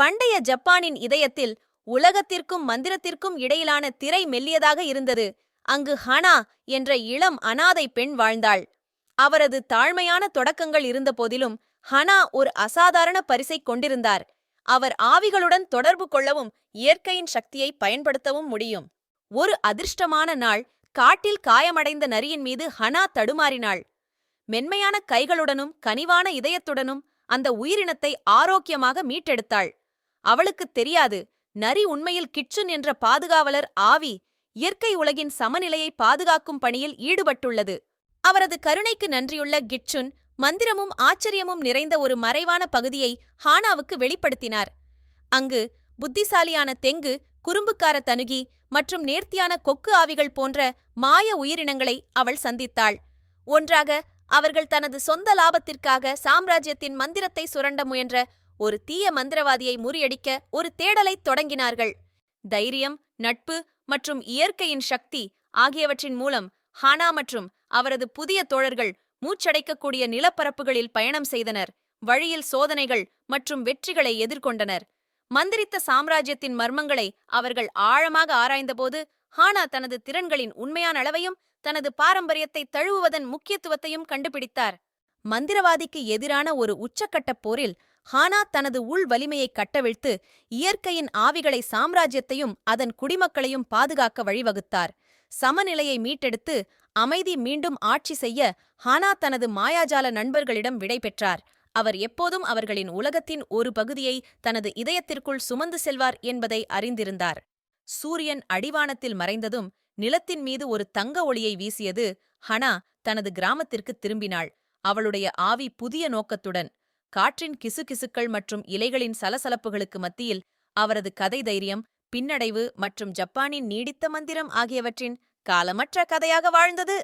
பண்டைய ஜப்பானின் இதயத்தில் உலகத்திற்கும் மந்திரத்திற்கும் இடையிலான திரை மெல்லியதாக இருந்தது. அங்கு ஹனா என்ற இளம் அனாதை பெண் வாழ்ந்தாள். அவரது தாழ்மையான தொடக்கங்கள் இருந்தபோதிலும் ஹனா ஒரு அசாதாரண பரிசைக் கொண்டிருந்தார். அவர் ஆவிகளுடன் தொடர்பு கொள்ளவும் இயற்கையின் சக்தியை பயன்படுத்தவும் முடியும். ஒரு அதிர்ஷ்டமான நாள் காட்டில் காயமடைந்த நரியின் மீது ஹனா தடுமாறினாள். மென்மையான கைகளுடனும் கனிவான இதயத்துடனும் அந்த உயிரினத்தை ஆரோக்கியமாக மீட்டெடுத்தாள். அவளுக்குத் தெரியாது. நரி உண்மையில் கிட்சுன் என்ற பாதுகாவலர் ஆவி இயற்கை உலகின் சமநிலையை பாதுகாக்கும் பணியில் ஈடுபட்டுள்ளது. அவரது கருணைக்கு நன்றியுள்ள கிட்சுன் மந்திரமும் ஆச்சரியமும் நிறைந்த ஒரு மறைவான பகுதியை ஹானாவுக்கு வெளிப்படுத்தினார். அங்கு புத்திசாலியான தெங்கு குறும்புக்கார தனுகி மற்றும் நேர்த்தியான கொக்கு ஆவிகள் போன்ற மாய உயிரினங்களை அவள் சந்தித்தாள். ஒன்றாக அவர்கள் தனது சொந்த லாபத்திற்காக சாம்ராஜ்யத்தின் மந்திரத்தை சுரண்ட முயன்ற ஒரு தீய மந்திரவாதியை முறியடிக்க ஒரு தேடலைத் தொடங்கினார்கள். தைரியம் நட்பு மற்றும் இயற்கையின் சக்தி ஆகியவற்றின் மூலம் ஹானா மற்றும் அவரது புதிய தோழர்கள் மூச்சடைக்கக்கூடிய நிலப்பரப்புகளில் பயணம் செய்தனர். வழியில் சோதனைகள் மற்றும் வெற்றிகளை எதிர்கொண்டனர். மந்திரித்த சாம்ராஜ்யத்தின் மர்மங்களை அவர்கள் ஆழமாக ஆராய்ந்தபோது ஹானா தனது திறன்களின் உண்மையான அளவையும் தனது பாரம்பரியத்தை தழுவுவதன் முக்கியத்துவத்தையும் கண்டுபிடித்தார். மந்திரவாதிக்கு எதிரான ஒரு உச்சக்கட்டப் போரில் ஹானா தனது உள் வலிமையை கட்டவிழ்த்து இயற்கையின் ஆவிகளை சாம்ராஜ்யத்தையும் அதன் குடிமக்களையும் பாதுகாக்க வழிவகுத்தார். சமநிலையை மீட்டெடுத்து அமைதி மீண்டும் ஆட்சி செய்ய ஹானா தனது மாயாஜால நண்பர்களிடம் விடை பெற்றார். அவர் எப்போதும் அவர்களின் உலகத்தின் ஒரு பகுதியை தனது இதயத்திற்குள் சுமந்து செல்வார் என்பதை அறிந்திருந்தார். சூரியன் அடிவானத்தில் மறைந்ததும் நிலத்தின் மீது ஒரு தங்க ஒளியை வீசியது ஹனா தனது கிராமத்திற்கு திரும்பினாள். அவளுடைய ஆவி புதிய நோக்கத்துடன் காற்றின் கிசுகிசுக்கள் மற்றும் இலைகளின் சலசலப்புகளுக்கு மத்தியில் அவரது கதை தைரியம் பின்னடைவு மற்றும் ஜப்பானின் நீடித்த மந்திரம் ஆகியவற்றின் காலமற்ற கதையாக வாழ்ந்தது.